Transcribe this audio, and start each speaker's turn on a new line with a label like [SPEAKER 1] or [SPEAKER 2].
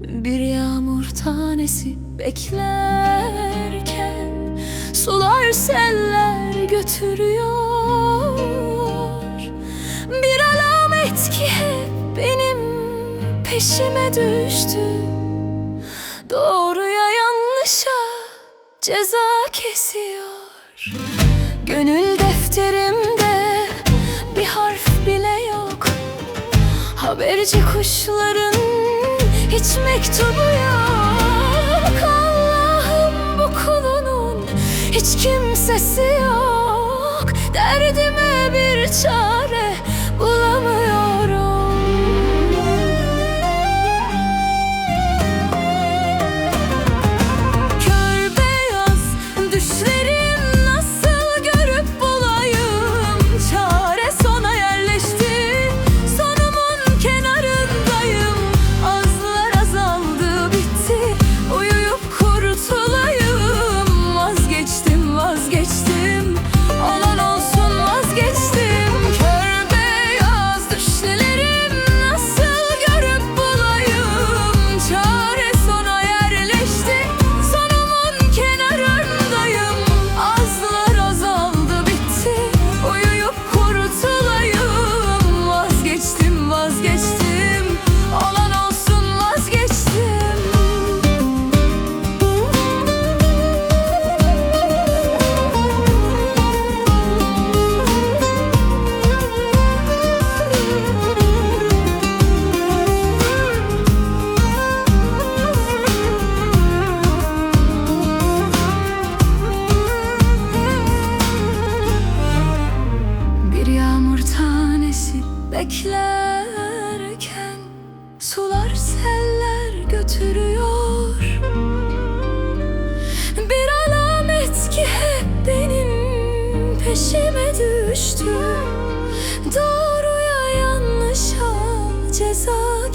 [SPEAKER 1] Bir yağmur tanesi beklerken Sular seller götürüyor. Bir alamet ki hep benim peşime düştü. Doğruya yanlışa ceza kesiyor. Gönül defterimde bir harf bile yok. Haberci kuşların hiç mektubu yok. Allah'ım bu kulunun hiç kimsesi yok. Derdime bir çare bulamıyorum beklerken Sular seller götürüyor. Bir alamet ki hep benim peşime düştü. Doğruya yanlışa ceza